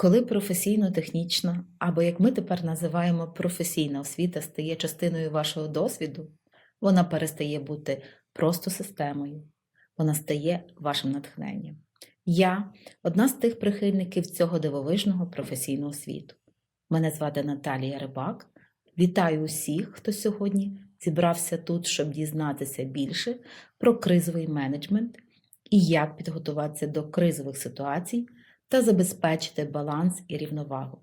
Коли професійно-технічна, або як ми тепер називаємо професійна освіта стає частиною вашого досвіду, вона перестає бути просто системою, вона стає вашим натхненням. Я одна з тих прихильників цього дивовижного професійного світу. Мене звати Наталія Рибак. Вітаю усіх, хто сьогодні зібрався тут, щоб дізнатися більше про кризовий менеджмент і як підготуватися до кризових ситуацій та забезпечити баланс і рівновагу.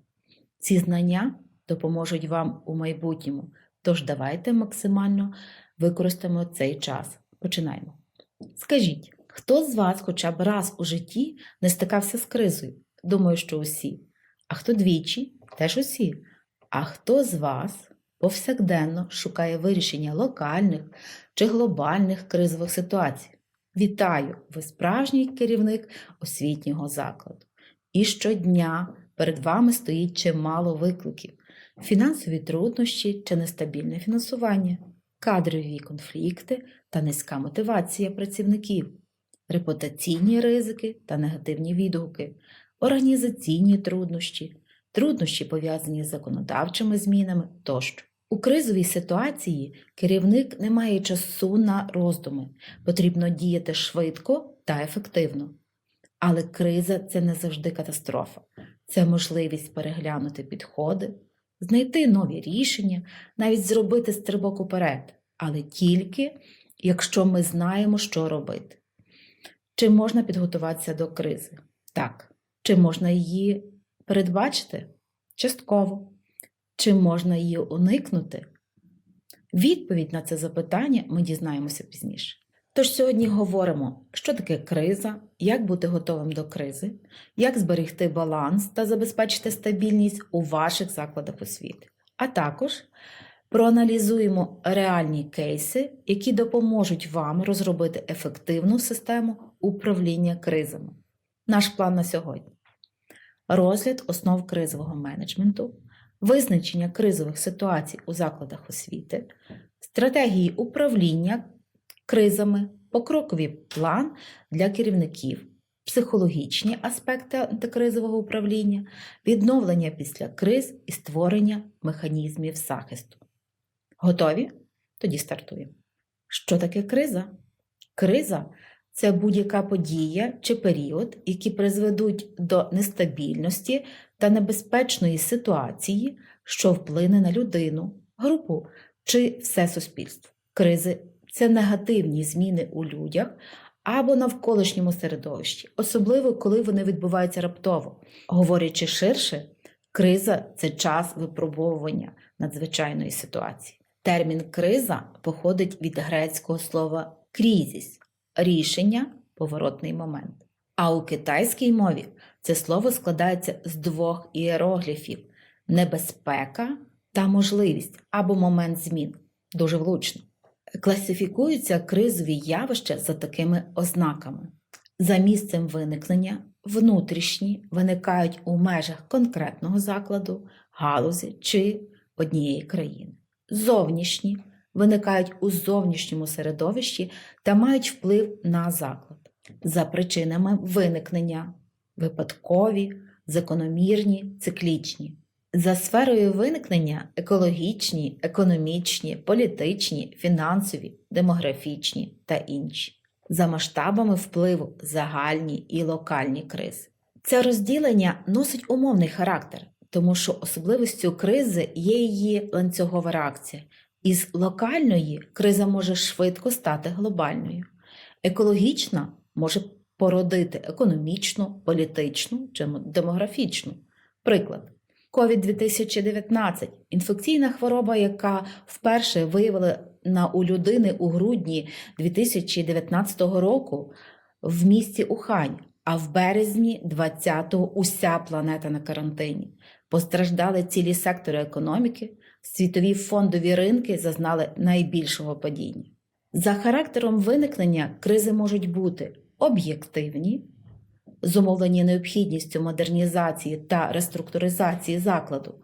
Ці знання допоможуть вам у майбутньому, тож давайте максимально використаємо цей час. Починаємо. Скажіть, хто з вас хоча б раз у житті не стикався з кризою? Думаю, що усі. А хто двічі? Теж усі. А хто з вас повсякденно шукає вирішення локальних чи глобальних кризових ситуацій? Вітаю! Ви справжній керівник освітнього закладу. І щодня перед вами стоїть чимало викликів: фінансові труднощі чи нестабільне фінансування, кадрові конфлікти та низька мотивація працівників, репутаційні ризики та негативні відгуки, організаційні труднощі, труднощі пов'язані з законодавчими змінами тощо. У кризовій ситуації керівник не має часу на роздуми, потрібно діяти швидко та ефективно. Але криза це не завжди катастрофа, це можливість переглянути підходи, знайти нові рішення, навіть зробити стрибок уперед, але тільки якщо ми знаємо, що робити. Чи можна підготуватися до кризи? Так. Чи можна її передбачити? Частково. Чи можна її уникнути? Відповідь на це запитання ми дізнаємося пізніше. Тож сьогодні говоримо, що таке криза, як бути готовим до кризи, як зберегти баланс та забезпечити стабільність у ваших закладах освіти, а також проаналізуємо реальні кейси, які допоможуть вам розробити ефективну систему управління кризами. Наш план на сьогодні: розгляд основ кризового менеджменту, визначення кризових ситуацій у закладах освіти, стратегії управління кризами, покроковий план для керівників, психологічні аспекти антикризового управління, відновлення після криз і створення механізмів захисту. Готові? Тоді стартуємо. Що таке криза? Криза це будь-яка подія чи період, які призведуть до нестабільності та небезпечної ситуації, що вплине на людину, групу чи все суспільство. Кризи це негативні зміни у людях або навколишньому середовищі, особливо коли вони відбуваються раптово. Говорячи ширше, криза це час випробовування надзвичайної ситуації. Термін криза походить від грецького слова крізіс рішення, поворотний момент. А у китайській мові це слово складається з двох іерогліфів небезпека та можливість або момент змін. Дуже влучно. Класифікуються кризові явища за такими ознаками. За місцем виникнення внутрішні виникають у межах конкретного закладу, галузі чи однієї країни. Зовнішні виникають у зовнішньому середовищі та мають вплив на заклад. За причинами виникнення випадкові, закономірні, циклічні. За сферою виникнення екологічні, економічні, політичні, фінансові, демографічні та інші. За масштабами впливу загальні і локальні кризи. Це розділення носить умовний характер, тому що особливістю кризи є її ланцюгова реакція. Із локальної криза може швидко стати глобальною. Екологічна може породити економічну, політичну чи демографічну. Приклад. COVID-2019 – інфекційна хвороба, яка вперше виявила на у людини у грудні 2019 року в місті Ухань, а в березні 20-го уся планета на карантині. Постраждали цілі сектори економіки, світові фондові ринки зазнали найбільшого падіння. За характером виникнення кризи можуть бути об'єктивні, зумовлені необхідністю модернізації та реструктуризації закладу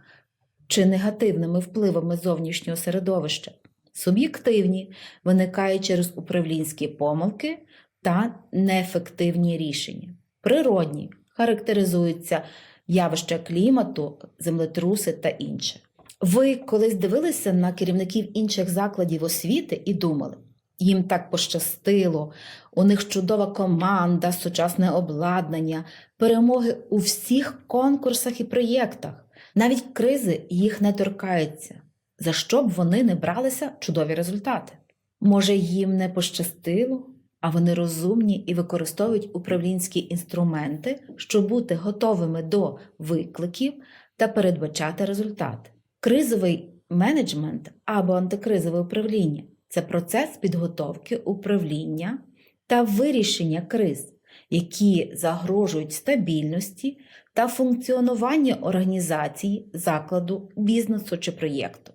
чи негативними впливами зовнішнього середовища, суб'єктивні, виникають через управлінські помилки та неефективні рішення, природні характеризуються явища клімату, землетруси та інше. Ви колись дивилися на керівників інших закладів освіти і думали, їм так пощастило, у них чудова команда, сучасне обладнання, перемоги у всіх конкурсах і проєктах. Навіть кризи їх не торкаються, за що б вони не бралися чудові результати. Може, їм не пощастило, а вони розумні і використовують управлінські інструменти, щоб бути готовими до викликів та передбачати результати. Кризовий менеджмент або антикризове управління це процес підготовки управління та вирішення криз, які загрожують стабільності та функціонуванню організації, закладу, бізнесу чи проєкту.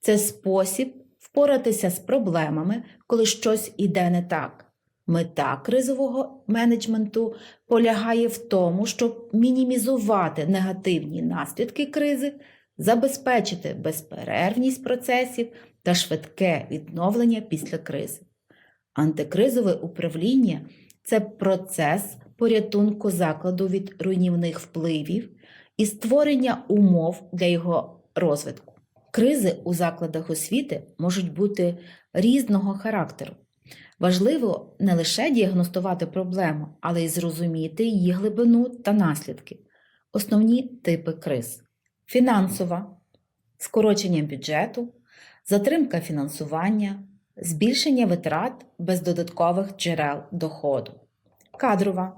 Це спосіб впоратися з проблемами, коли щось іде не так. Мета кризового менеджменту полягає в тому, щоб мінімізувати негативні наслідки кризи, забезпечити безперервність процесів та швидке відновлення після кризи. Антикризове управління це процес порятунку закладу від руйнівних впливів і створення умов для його розвитку. Кризи у закладах освіти можуть бути різного характеру. Важливо не лише діагностувати проблему, але й зрозуміти її глибину та наслідки. Основні типи криз: фінансова, скорочення бюджету, затримка фінансування, збільшення витрат без додаткових джерел доходу, кадрова,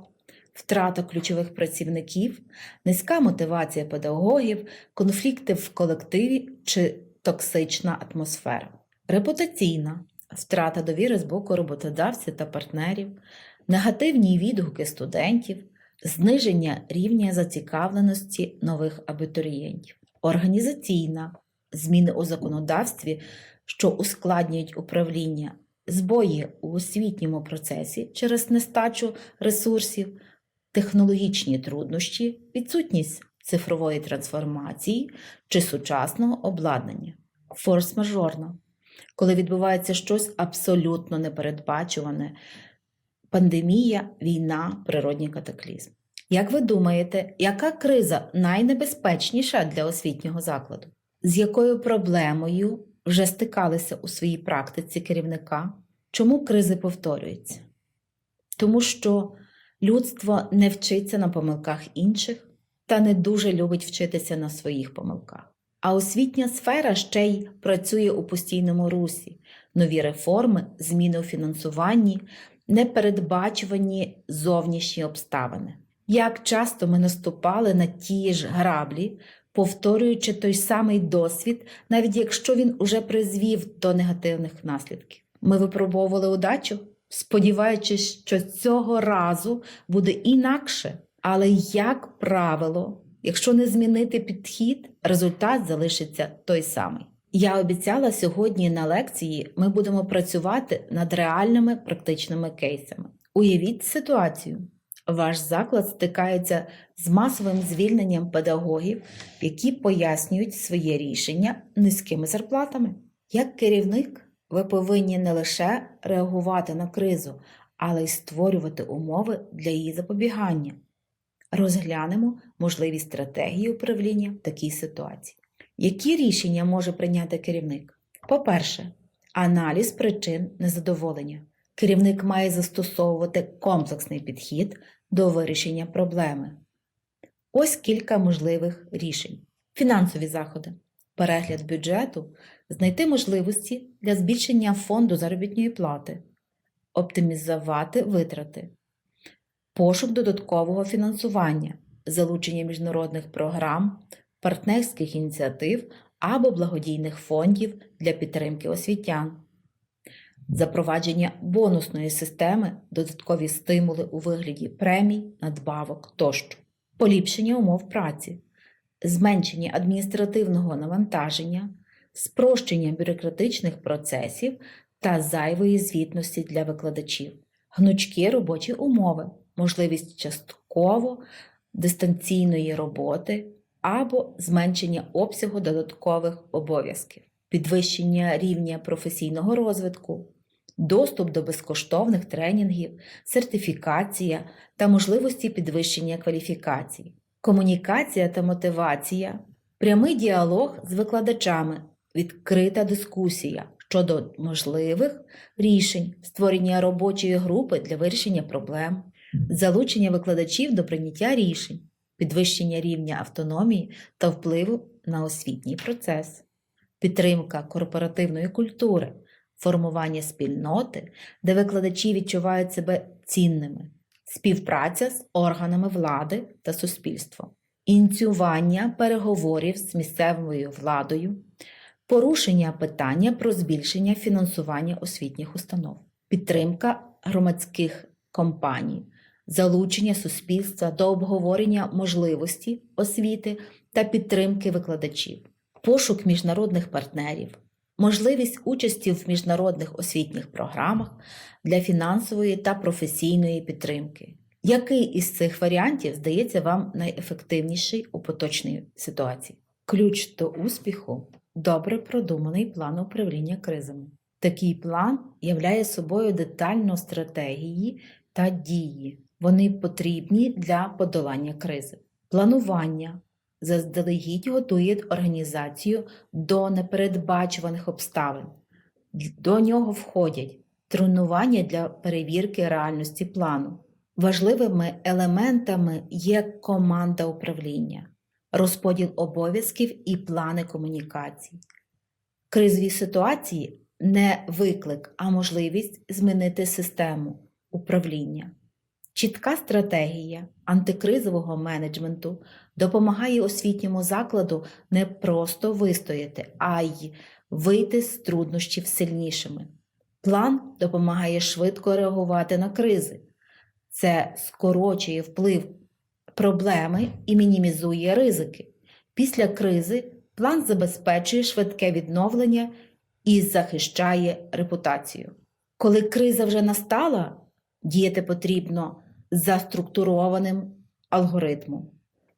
втрата ключових працівників, низька мотивація педагогів, конфлікти в колективі чи токсична атмосфера, репутаційна. Втрата довіри з боку роботодавців та партнерів, негативні відгуки студентів, зниження рівня зацікавленості нових абітурієнтів, організаційна зміни у законодавстві, що ускладнюють управління, збої у освітньому процесі через нестачу ресурсів, технологічні труднощі, відсутність цифрової трансформації чи сучасного обладнання, форс-мажорна коли відбувається щось абсолютно непередбачуване пандемія, війна, природній катаклізм. Як ви думаєте, яка криза найнебезпечніша для освітнього закладу? З якою проблемою вже стикалися у своїй практиці керівника? Чому кризи повторюються? Тому що людство не вчиться на помилках інших та не дуже любить вчитися на своїх помилках. А освітня сфера ще й працює у постійному русі, нові реформи, зміни у фінансуванні, непередбачувані зовнішні обставини. Як часто ми наступали на ті ж граблі, повторюючи той самий досвід, навіть якщо він уже призвів до негативних наслідків. Ми випробовували удачу, сподіваючись, що цього разу буде інакше, але, як правило, Якщо не змінити підхід, результат залишиться той самий. Я обіцяла сьогодні на лекції ми будемо працювати над реальними практичними кейсами. Уявіть ситуацію. Ваш заклад стикається з масовим звільненням педагогів, які пояснюють своє рішення низькими зарплатами. Як керівник, ви повинні не лише реагувати на кризу, але й створювати умови для її запобігання. Розглянемо можливі стратегії управління в такій ситуації. Які рішення може прийняти керівник? По-перше, аналіз причин незадоволення. Керівник має застосовувати комплексний підхід до вирішення проблеми. Ось кілька можливих рішень: фінансові заходи, перегляд бюджету, знайти можливості для збільшення фонду заробітної плати, оптимізувати витрати. Пошук додаткового фінансування, залучення міжнародних програм, партнерських ініціатив або благодійних фондів для підтримки освітян, запровадження бонусної системи, додаткові стимули у вигляді премій, надбавок тощо, поліпшення умов праці, зменшення адміністративного навантаження, спрощення бюрократичних процесів та зайвої звітності для викладачів, гнучкі робочі умови можливість частково дистанційної роботи або зменшення обсягу додаткових обов'язків, підвищення рівня професійного розвитку, доступ до безкоштовних тренінгів, сертифікація та можливості підвищення кваліфікації, комунікація та мотивація, прямий діалог з викладачами, відкрита дискусія щодо можливих рішень, створення робочої групи для вирішення проблем, залучення викладачів до прийняття рішень, підвищення рівня автономії та впливу на освітній процес, підтримка корпоративної культури, формування спільноти, де викладачі відчувають себе цінними, співпраця з органами влади та суспільством, ініціювання переговорів з місцевою владою, порушення питання про збільшення фінансування освітніх установ, підтримка громадських компаній, залучення суспільства до обговорення можливості освіти та підтримки викладачів, пошук міжнародних партнерів, можливість участі в міжнародних освітніх програмах для фінансової та професійної підтримки. Який із цих варіантів здається вам найефективніший у поточній ситуації? Ключ до успіху добре продуманий план управління кризами. Такий план являє собою детальну стратегії та дії. Вони потрібні для подолання кризи. Планування заздалегідь готує організацію до непередбачуваних обставин. До нього входять тренування для перевірки реальності плану. Важливими елементами є команда управління, розподіл обов'язків і плани комунікацій. Кризові ситуації не виклик, а можливість змінити систему управління. Чітка стратегія антикризового менеджменту допомагає освітньому закладу не просто вистояти, а й вийти з труднощів сильнішими. План допомагає швидко реагувати на кризи. Це скорочує вплив проблеми і мінімізує ризики. Після кризи план забезпечує швидке відновлення і захищає репутацію. Коли криза вже настала, діяти потрібно за структурованим алгоритмом.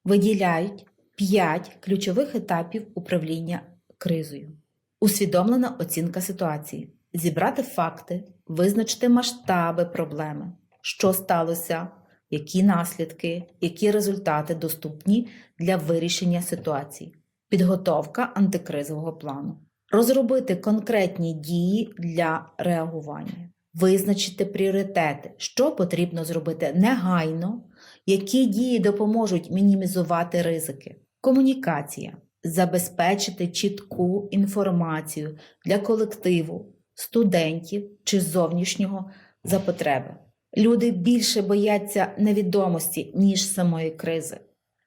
Виділяють 5 ключових етапів управління кризою. Усвідомлена оцінка ситуації, зібрати факти, визначити масштаби проблеми, що сталося, які наслідки, які результати доступні для вирішення ситуації, підготовка антикризового плану, розробити конкретні дії для реагування, визначити пріоритети, що потрібно зробити негайно, які дії допоможуть мінімізувати ризики, комунікація, забезпечити чітку інформацію для колективу, студентів чи зовнішнього за потреби. Люди більше бояться невідомості, ніж самої кризи.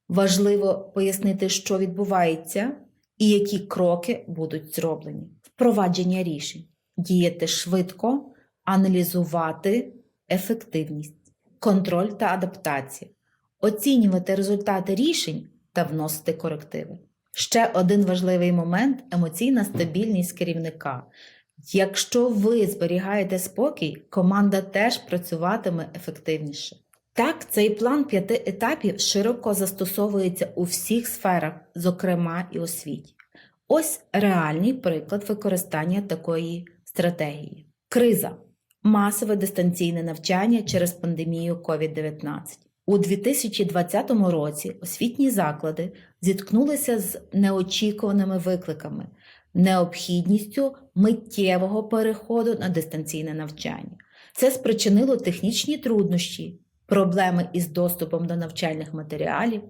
Важливо пояснити, що відбувається і які кроки будуть зроблені. Впровадження рішень, діяти швидко, аналізувати ефективність, контроль та адаптація, оцінювати результати рішень та вносити корективи. Ще один важливий момент емоційна стабільність керівника. Якщо ви зберігаєте спокій, команда теж працюватиме ефективніше. Так, цей план п'яти етапів широко застосовується у всіх сферах, зокрема і освіті. Ось реальний приклад використання такої стратегії. Криза масове дистанційне навчання через пандемію COVID-19. У 2020 році освітні заклади зіткнулися з неочікуваними викликами, необхідністю миттєвого переходу на дистанційне навчання. Це спричинило технічні труднощі, проблеми із доступом до навчальних матеріалів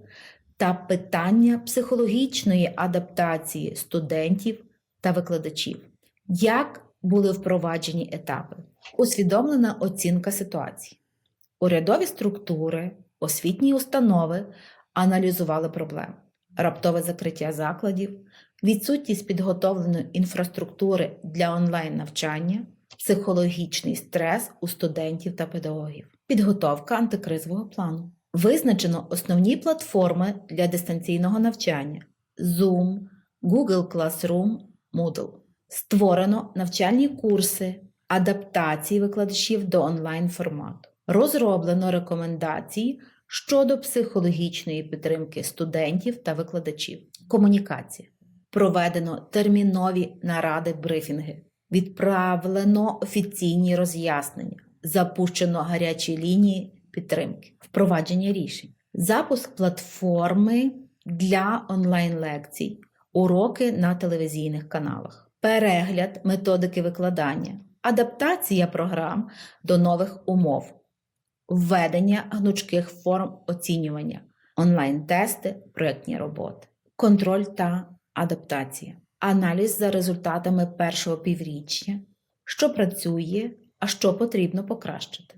та питання психологічної адаптації студентів та викладачів. Як були впроваджені етапи? Усвідомлена оцінка ситуації. Урядові структури, освітні установи аналізували проблеми, раптове закриття закладів, відсутність підготовленої інфраструктури для онлайн-навчання, психологічний стрес у студентів та педагогів, підготовка антикризового плану. Визначено основні платформи для дистанційного навчання Zoom, Google Classroom, Moodle. Створено навчальні курси, адаптації викладачів до онлайн формату. Розроблено рекомендації щодо психологічної підтримки студентів та викладачів. Комунікація. Проведено термінові наради брифінги. Відправлено офіційні роз'яснення. Запущено гарячі лінії підтримки, впровадження рішень. запуск платформи для онлайн-лекцій, уроки на телевізійних каналах, перегляд методики викладання, адаптація програм до нових умов, введення гнучких форм оцінювання, онлайн-тести, проєктні роботи, контроль та адаптація, аналіз за результатами першого півріччя, що працює, а що потрібно покращити,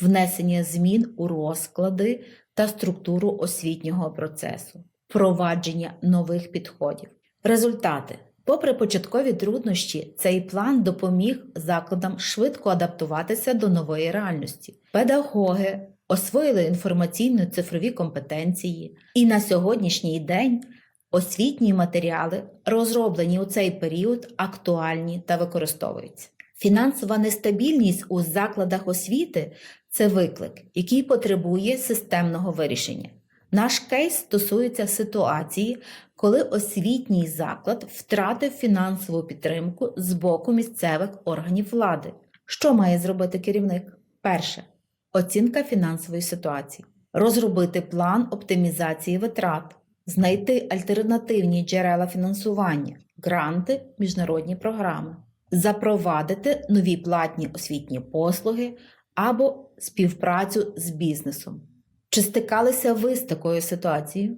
внесення змін у розклади та структуру освітнього процесу, впровадження нових підходів. Результати. Попри початкові труднощі, цей план допоміг закладам швидко адаптуватися до нової реальності. Педагоги освоїли інформаційно-цифрові компетенції, і на сьогоднішній день освітні матеріали, розроблені у цей період, актуальні та використовуються. Фінансова нестабільність у закладах освіти це виклик, який потребує системного вирішення. Наш кейс стосується ситуації, коли освітній заклад втратив фінансову підтримку з боку місцевих органів влади. Що має зробити керівник? Перше оцінка фінансової ситуації, розробити план оптимізації витрат, знайти альтернативні джерела фінансування, гранти, міжнародні програми, запровадити нові платні освітні послуги або співпрацю з бізнесом. Чи стикалися ви з такою ситуацією?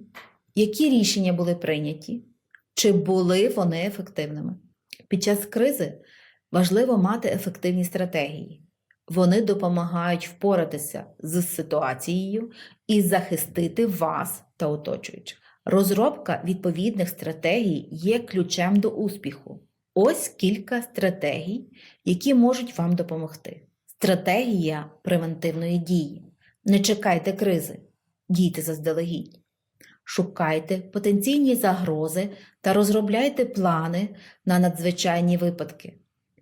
Які рішення були прийняті? Чи були вони ефективними? Під час кризи важливо мати ефективні стратегії. Вони допомагають впоратися з ситуацією і захистити вас та оточуючих. Розробка відповідних стратегій є ключем до успіху. Ось кілька стратегій, які можуть вам допомогти. Стратегія превентивної дії. Не чекайте кризи, дійте заздалегідь. Шукайте потенційні загрози та розробляйте плани на надзвичайні випадки.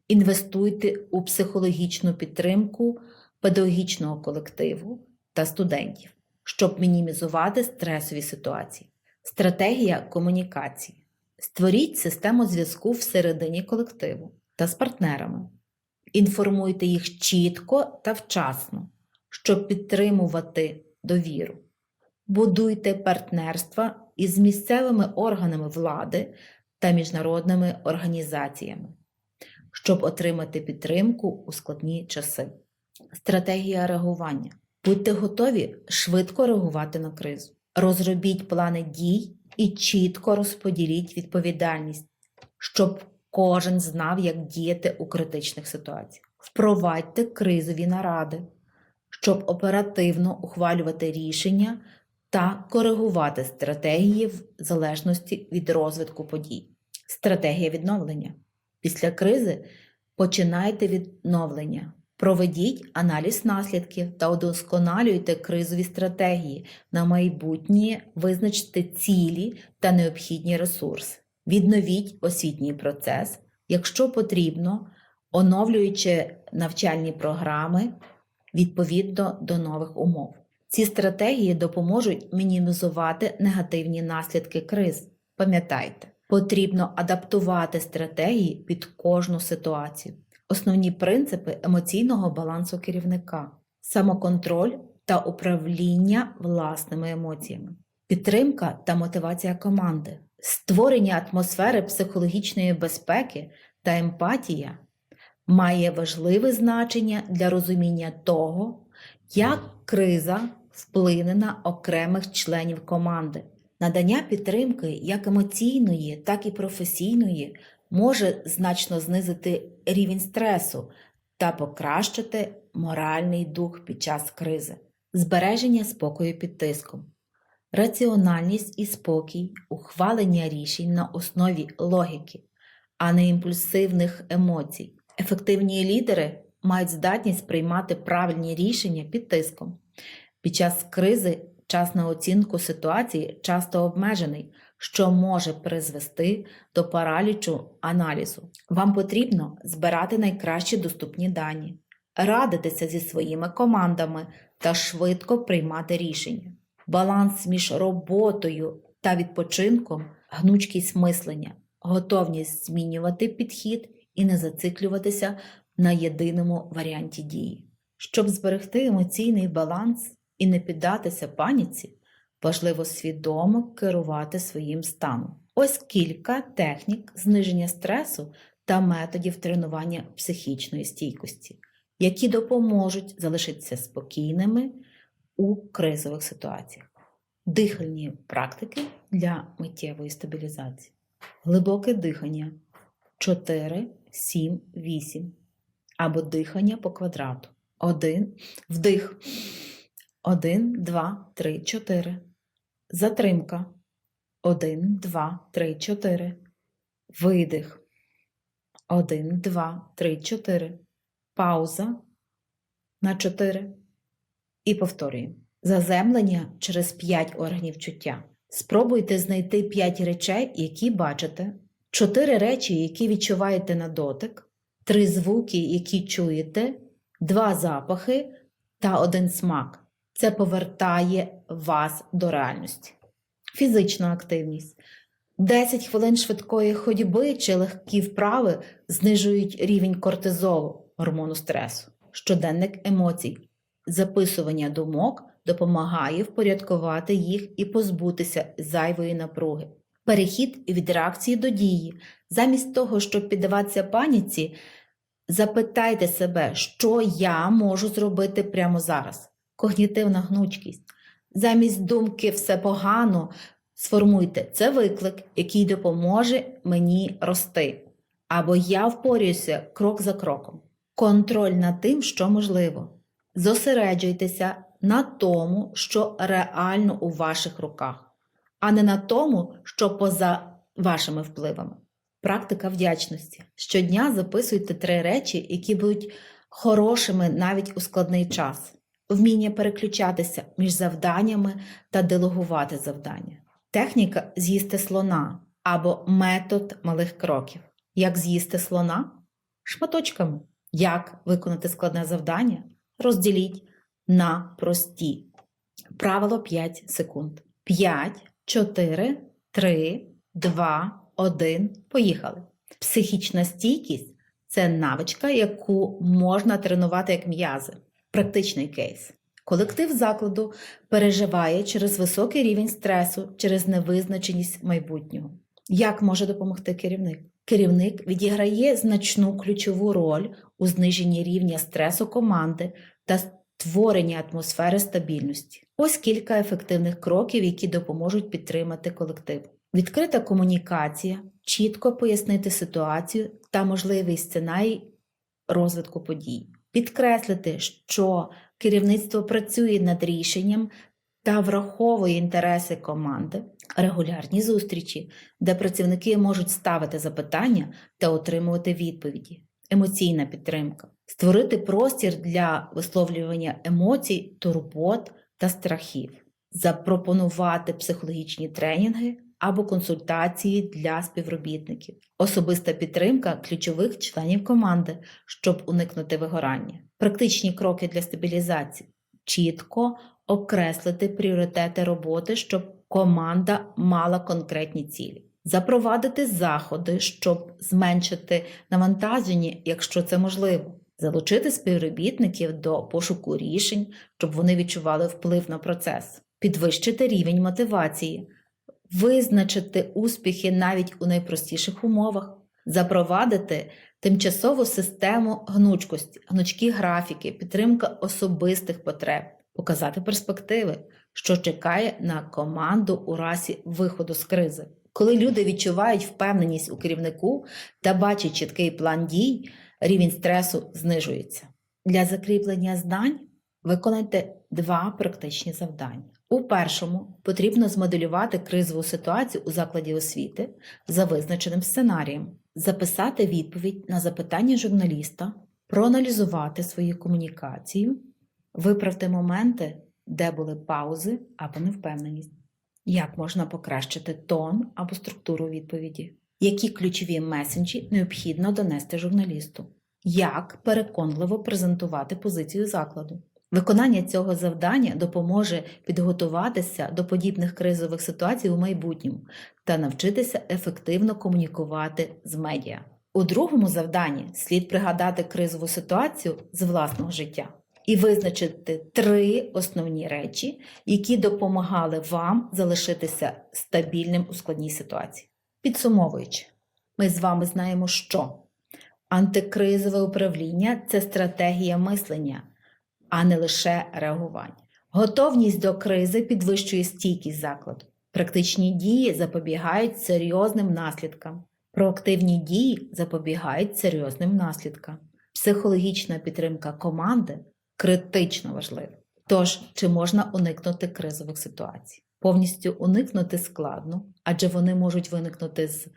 Інвестуйте у психологічну підтримку педагогічного колективу та студентів, щоб мінімізувати стресові ситуації. Стратегія комунікації. Створіть систему зв'язку всередині колективу та з партнерами. Інформуйте їх чітко та вчасно, щоб підтримувати довіру. Будуйте партнерства із місцевими органами влади та міжнародними організаціями, щоб отримати підтримку у складні часи. Стратегія реагування. Будьте готові швидко реагувати на кризу. Розробіть плани дій і чітко розподіліть відповідальність, щоб кожен знав, як діяти у критичних ситуаціях. Впровадьте кризові наради, щоб оперативно ухвалювати рішення та коригувати стратегії в залежності від розвитку подій. Стратегія відновлення. Після кризи починайте відновлення. Проведіть аналіз наслідків та удосконалюйте кризові стратегії на майбутнє, визначте цілі та необхідні ресурси. Відновіть освітній процес, якщо потрібно, оновлюючи навчальні програми відповідно до нових умов. Ці стратегії допоможуть мінімізувати негативні наслідки криз. Пам'ятайте, потрібно адаптувати стратегії під кожну ситуацію. Основні принципи емоційного балансу керівника, самоконтроль та управління власними емоціями, підтримка та мотивація команди, створення атмосфери психологічної безпеки та емпатія має важливе значення для розуміння того, як криза вплине на окремих членів команди. Надання підтримки як емоційної, так і професійної може значно знизити рівень стресу та покращити моральний дух під час кризи, збереження спокою під тиском, раціональність і спокій, ухвалення рішень на основі логіки, а не імпульсивних емоцій. Ефективні лідери мають здатність приймати правильні рішення під тиском. Під час кризи час на оцінку ситуації часто обмежений, що може призвести до паралічу аналізу. Вам потрібно збирати найкращі доступні дані, радитися зі своїми командами та швидко приймати рішення. Баланс між роботою та відпочинком, гнучкість мислення, готовність змінювати підхід і не зациклюватися на єдиному варіанті дії. Щоб зберегти емоційний баланс і не піддатися паніці, Важливо свідомо керувати своїм станом. Ось кілька технік зниження стресу та методів тренування психічної стійкості, які допоможуть залишитися спокійними у кризових ситуаціях. Дихальні практики для миттєвої стабілізації. Глибоке дихання 4, 7, 8 або дихання по квадрату. 1, вдих. 1, 2, 3, 4. Затримка. 1, 2, 3, 4. Видих. 1, 2, 3, 4. Пауза на 4. І повторюємо. Заземлення через 5 органів чуття. Спробуйте знайти 5 речей, які бачите, 4 речі, які відчуваєте на дотик, 3 звуки, які чуєте, 2 запахи та 1 смак. Це повертає вас до реальності. Фізична активність. 10 хвилин швидкої ходьби чи легкі вправи знижують рівень кортизолу, гормону стресу. Щоденник емоцій. Записування думок допомагає впорядкувати їх і позбутися зайвої напруги. Перехід від реакції до дії. Замість того, щоб піддаватися паніці, запитайте себе, що я можу зробити прямо зараз. Когнітивна гнучкість. Замість думки все погано, сформуйте це виклик, який допоможе мені рости. Або я впорююся крок за кроком. Контроль над тим, що можливо. Зосереджуйтеся на тому, що реально у ваших руках, а не на тому, що поза вашими впливами. Практика вдячності. Щодня записуйте три речі, які будуть хорошими навіть у складний час. Вміння переключатися між завданнями та делегувати завдання. Техніка з'їсти слона або метод малих кроків. Як з'їсти слона? Шматочками. Як виконати складне завдання? Розділіть на прості. Правило 5 секунд. 5, 4, 3, 2, 1. Поїхали. Психічна стійкість це навичка, яку можна тренувати як м'язи. Практичний кейс. Колектив закладу переживає через високий рівень стресу, через невизначеність майбутнього. Як може допомогти керівник? Керівник відіграє значну ключову роль у зниженні рівня стресу команди та створенні атмосфери стабільності. Ось кілька ефективних кроків, які допоможуть підтримати колектив. Відкрита комунікація, чітко пояснити ситуацію та можливий сценарій розвитку подій. Підкреслити, що керівництво працює над рішенням та враховує інтереси команди, регулярні зустрічі, де працівники можуть ставити запитання та отримувати відповіді, емоційна підтримка, створити простір для висловлювання емоцій, турбот та страхів, запропонувати психологічні тренінги або консультації для співробітників, особиста підтримка ключових членів команди, щоб уникнути вигорання, практичні кроки для стабілізації, чітко окреслити пріоритети роботи, щоб команда мала конкретні цілі. Запровадити заходи, щоб зменшити навантаження, якщо це можливо, залучити співробітників до пошуку рішень, щоб вони відчували вплив на процес, підвищити рівень мотивації, визначити успіхи навіть у найпростіших умовах, запровадити тимчасову систему гнучкості, гнучкі графіки, підтримка особистих потреб, показати перспективи, що чекає на команду у разі виходу з кризи. Коли люди відчувають впевненість у керівнику та бачать чіткий план дій, рівень стресу знижується. Для закріплення знань виконайте два практичні завдання. У першому потрібно змоделювати кризову ситуацію у закладі освіти за визначеним сценарієм, записати відповідь на запитання журналіста, проаналізувати свою комунікацію, виправте моменти, де були паузи або невпевненість. Як можна покращити тон або структуру відповіді? Які ключові месенджі необхідно донести журналісту? Як переконливо презентувати позицію закладу? Виконання цього завдання допоможе підготуватися до подібних кризових ситуацій у майбутньому та навчитися ефективно комунікувати з медіа. У другому завданні слід пригадати кризову ситуацію з власного життя. І визначити три основні речі, які допомагали вам залишитися стабільним у складній ситуації. Підсумовуючи, ми з вами знаємо, що антикризове управління це стратегія мислення, а не лише реагування. Готовність до кризи підвищує стійкість закладу. Практичні дії запобігають серйозним наслідкам. Проактивні дії запобігають серйозним наслідкам. Психологічна підтримка команди критично важлива. Тож, чи можна уникнути кризових ситуацій? Повністю уникнути складно, адже вони можуть виникнути з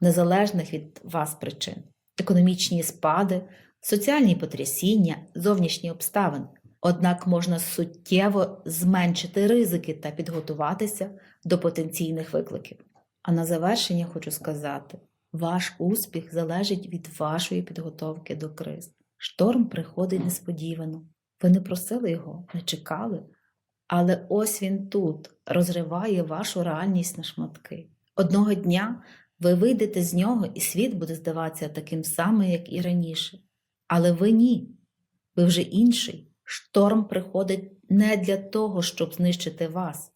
незалежних від вас причин: економічні спади, соціальні потрясіння, зовнішні обставини. Однак можна суттєво зменшити ризики та підготуватися до потенційних викликів. А на завершення хочу сказати: ваш успіх залежить від вашої підготовки до криз. Шторм приходить несподівано. Ви не просили його, не чекали. Але ось він тут розриває вашу реальність на шматки. Одного дня ви вийдете з нього, і світ буде здаватися таким самим, як і раніше. Але ви ні. Ви вже інший. Шторм приходить не для того, щоб знищити вас,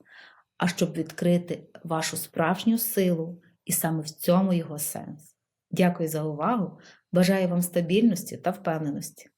а щоб відкрити вашу справжню силу, і саме в цьому його сенс. Дякую за увагу. Бажаю вам стабільності та впевненості.